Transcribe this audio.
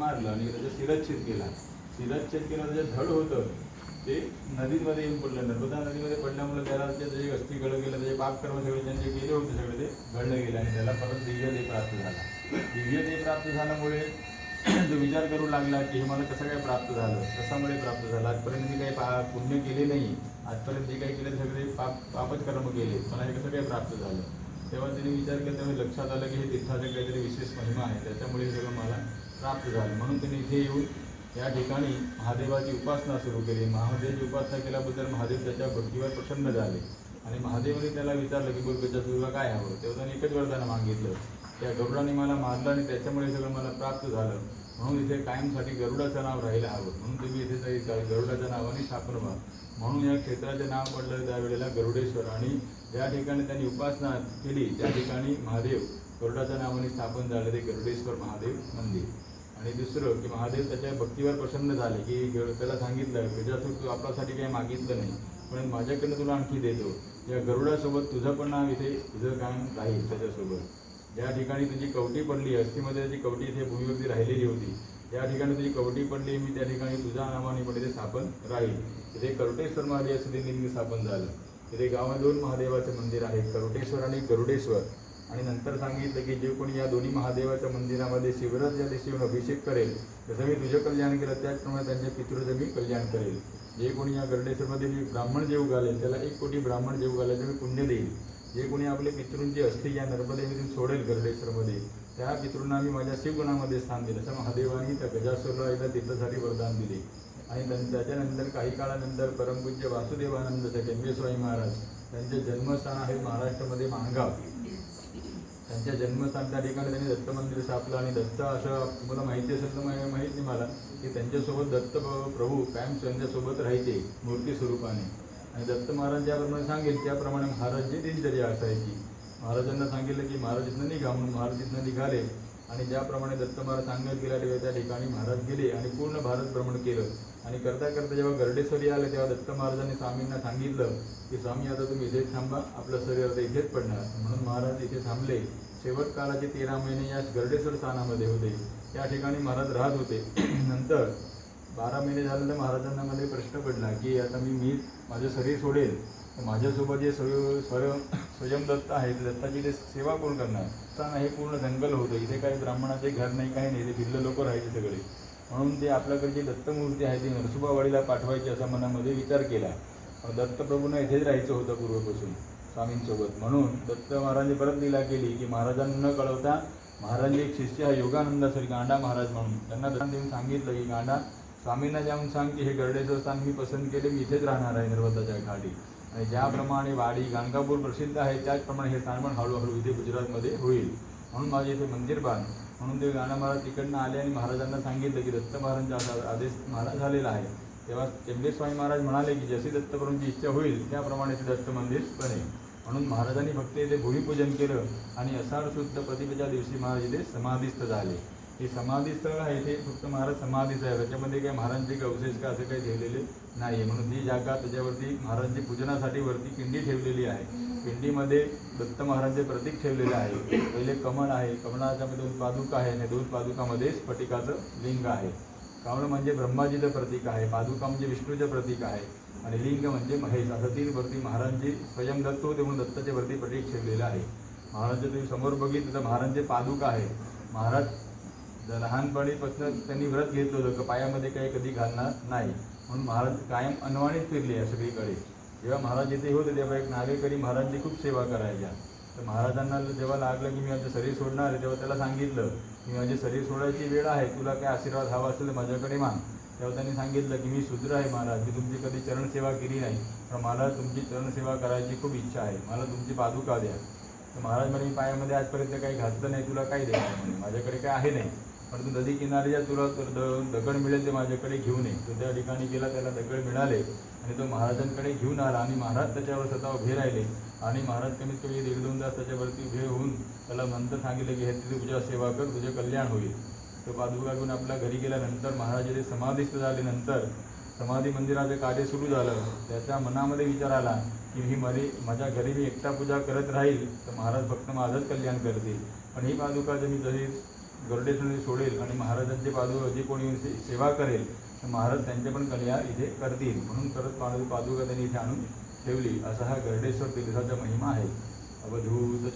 मारलं आणि त्याचा शिरच्छेद केला. शिरच्छेद केला त्याचं धड होतं ते नदीमध्ये येऊन पडलं. नर्मदा नदीमध्ये पडल्यामुळे त्याला ते जे अस्थि गळ गेलं त्याचे पापकर्म सगळे त्यांचे केले होते सगळे ते घडले गेले आणि त्याला परत दिव्य देह प्राप्त झाला. दिव्य देह प्राप्त झाल्यामुळे तो विचार करू लागला की हे मला कसं काय प्राप्त झालं कशामुळे प्राप्त झालं? आजपर्यंत मी काही पा पुण्य केले नाही. आजपर्यंत जे काही केले सगळे पाप पापच कर्म केले. मला हे कसं काय प्राप्त झालं? तेव्हा त्यांनी विचार केला तेव्हा लक्षात आलं की हे तीर्थाचं काहीतरी विशेष महिमा आहे. त्याच्यामुळे सगळं मला प्राप्त झालं. म्हणून त्यांनी इथे येऊन या ठिकाणी महादेवाची उपासना सुरू केली. महादेवाची उपासना केल्याबद्दल महादेव त्याच्या भक्तीवर प्रसन्न झाले. आणि महादेवाने त्याला विचारलं की बोल तुला काय हवं? तेव्हा त्याने एकच वरदान मागितलं. त्या गरुडाने मला मारलं आणि त्याच्यामुळे सगळं मला प्राप्त झालं. म्हणून इथे कायमसाठी गरुडाचं नाव राहायला हवं. म्हणून तुम्ही इथे जाईल गरुडाच्या नावाने स्थापन व्हा. म्हणून या क्षेत्राचे नाव पडलं त्यावेळेला गरुडेश्वर. आणि ज्या ठिकाणी त्यांनी उपासना केली त्या ठिकाणी महादेव गरुडाच्या नावाने स्थापन झालं ते गरुडेश्वर महादेव मंदिर. आणि दुसरं की महादेव त्याच्या भक्तीवर प्रसन्न झाले की ग- त्याला सांगितलं गजासूर तू आपल्यासाठी काही मागितलं नाही पण माझ्याकडनं तुला आणखी देतो. या गरुडासोबत तुझं पण नाव इथे तुझं काम राहील त्याच्यासोबत. ज्या ठिकाणी तुझी कवटी पडली अस्थिमध्ये त्याची कवटी इथे भूमीवरती राहिलेली होती त्या ठिकाणी तुझी कवटी पडली मी त्या ठिकाणी तुझ्या नावाने पण इथे स्थापन राहील. तिथे करुटेश्वर महादेव असं ते लिंग स्थापन झालं. तिथे गावात दोन महादेवाचं मंदिर आहेत करुटेश्वर आणि गरुडेश्वर. आणि नंतर सांगितलं की जे कोणी या दोन्ही महादेवाच्या मंदिरामध्ये शिवराज या दिवशी येऊन अभिषेक करेल जसं मी तुझं कल्याण केलं त्याचप्रमाणे त्यांच्या पितृचं मी कल्याण करेल. जे कोणी या गरडेश्वरमध्ये मी ब्राह्मण जेव घालेल त्याला एक कोटी ब्राह्मण जेव घालायचं मी पुण्य देईल. जे कोणी आपले पितृंची अस्थि या नर्मदेमधून सोडेल गरडेश्वरमध्ये त्या पितृंना मी माझ्या शिवगुणामध्ये स्थान दिलं असं महादेवानी त्या गजासुरला एकदा तीर्थसाठी वरदान दिले. आणि त्याच्यानंतर काही काळानंतर परमपूज्य वासुदेवानंद टेंबे म्हणजे स्वामी महाराज त्यांचे जन्मस्थान आहे महाराष्ट्रामध्ये माणगाव त्यांच्या जन्मस्थान त्या ठिकाणी त्यांनी दत्त मंदिर स्थापलं आणि दत्त असं तुम्हाला माहिती असेल तर माहिती माहिती नाही मला की त्यांच्यासोबत दत्त प्रभू कायम त्यांच्यासोबत राहायचे मूर्ती स्वरूपाने. आणि दत्त महाराज ज्याप्रमाणे सांगेल त्याप्रमाणे महाराजची दिनचर्या असायची. महाराजांना सांगितलं की महाराज इथनं निघा म्हणून महाराज इथनं निघाले. आणि ज्याप्रमाणे दत्त महाराज सांगत गेला तेव्हा त्या ठिकाणी महाराज गेले आणि पूर्ण भारत भ्रमण केलं. आणि करता करता जेव्हा गरडेश्वरी आले तेव्हा दत्त महाराजांनी स्वामींना सांगितलं की स्वामी आता तुम्ही इथेच थांबा. आपलं शरीर आता इथेच पडणार. म्हणून महाराज इथे थांबले. शेवट काळाचे तेरा महिने या गरडेश्वर स्थानामध्ये होते. त्या ठिकाणी महाराज राहत होते. नंतर बारा महिने झाल्यानंतर महाराजांना मध्ये प्रश्न पडला की आता मी मी माझं शरीर सोडेल. माझ्यासोबत जे स्वयं स्वयं स्वयं दत्त आहेत दत्ताची ते सेवा कोण करणार? स्थान हे पूर्ण जंगल होतं. इथे काही ब्राह्मणाचे घर नाही काही नाही. ते भिल्ल लोक राहायचे सगळे. म्हणून ते आपल्याकडे जी दत्तमूर्ती आहे ती नरसुबावाडीला पाठवायची असा मनामध्ये विचार केला. दत्तप्रभूंना इथेच राहायचं होतं पूर्वीपासून स्वामींसोबत. म्हणून दत्त महाराजांनी परत दिला केली की महाराजांना न कळवता महाराजांचे एक शिष्य हा योगानंद गांडा महाराज म्हणून. त्यांना दत्तान देऊन सांगितलं की गांडा स्वामींना जाऊन सांग की हे गरडेचं स्थान मी पसंत केले मी इथेच राहणार आहे नर्मदाच्या घाटी. आणि ज्याप्रमाणे वाडी गाणगापूर प्रसिद्ध आहे त्याचप्रमाणे हे स्थान पण हळूहळू इथे गुजरातमध्ये होईल. म्हणून माझे इथे मंदिर बांध. म्हणून ते गाणं महाराज तिकडनं आले आणि महाराजांना सांगितलं की दत्त महाराजांचा असा आदेश महाराज झालेला आहे. तेव्हा टेंबे स्वामी महाराज म्हणाले की जशी दत्तप्रभूंची इच्छा होईल त्याप्रमाणे ते दत्त मंदिर बनेल. म्हणून महाराजांनी फक्त इथे भूमिपूजन केलं आणि असाढ शुद्ध प्रतिभेच्या दिवशी महाराज इथे समाधिस्थ झाले. हे समाधी स्थळ आहे इथे फक्त महाराज समाधीच आहे. त्याच्यामध्ये काही महाराजांचे अवशेष का असे काही लिहिलेले नाही म्हणून ती जागा त्याच्यावरती महाराजांची पूजनासाठी वरती पिंडी ठेवलेली आहे. पिंडीमध्ये दत्त महाराजांचे प्रतीक ठेवलेले आहे. पहिले कमळ आहे. कमळाच्यामध्ये दोन पादुका आहे आणि दोन पादुकामध्ये स्फटिकाचं लिंग आहे. कमळ म्हणजे ब्रह्माजीचं प्रतीक आहे. पादुका म्हणजे विष्णूचं प्रतीक आहे. आणि लिंग म्हणजे महेश. असं तीन वरती महाराजांची स्वयं दत्त होते म्हणून दत्ताचे वरती प्रतीक ठेवलेलं आहे. महाराज तुम्ही समोर बघितलं तर महाराजांचे पादुका आहे महाराज लहानपणीपासून त्यांनी व्रत घेतलं होतं. की पायामध्ये काही कधी घालणार नाही. म्हणून महाराज कायम अनवाणीत फिरली आहे सगळीकडे. जेव्हा महाराज इथे होते तेव्हा एक नागेकरी महाराजांची खूप सेवा करायच्या. तर महाराजांना जेव्हा लागलं की मी माझं शरीर सोडणार आहे तेव्हा त्याला सांगितलं की माझे शरीर सोडायची वेळ आहे तुला काय आशीर्वाद हवा असेल तर माझ्याकडे माग. तेव्हा त्यांनी सांगितलं की मी शूद्र आहे महाराज मी तुमची कधी चरणसेवा केली नाही पण मला तुमची चरणसेवा करायची खूप इच्छा आहे. मला तुमची पादुका द्या. तर महाराज म्हणे मी पायामध्ये आजपर्यंत काही घातलं नाही तुला काही द्यायचं म्हणे माझ्याकडे काय आहे नाही. परंतु नदीकिनारीच्या नदी तुला तर द- दगड मिळेल ते माझ्याकडे घेऊन ये. तो त्या ठिकाणी गेला त्याला दगड मिळाले आणि तो महाराजांकडे घेऊन आला आणि महाराज त्याच्यावर स्वतः उभे राहिले. आणि महाराज कमीत कमी दीड दोन तास त्याच्यावरती उभे होऊन त्याला मंत्र सांगितलं की हे तिथे तुझ्या सेवा कर तुझे कल्याण होईल. तो पादुका घेऊन आपल्या घरी गेल्यानंतर महाराज इथे समाधिस्थ झाल्यानंतर समाधी मंदिराचं कार्य सुरू झालं. त्याच्या मनामध्ये विचार आला की ही मरी माझ्या घरी मी एकटा पूजा करत राहील तर महाराज फक्त माझंच कल्याण करतील. पण ही पादुका जर मी जरी गरुडेश्वर सोडेल आणि महाराजांचे पादुका जे कोणी से- सेवा करेल तर महाराज त्यांच्या पण कल्या इथे करतील. म्हणून परत पादु पादुका त्यांनी इथे आणून ठेवली. असा हा गरडेश्वर तीर्थाचा महिमा आहे. अवधूत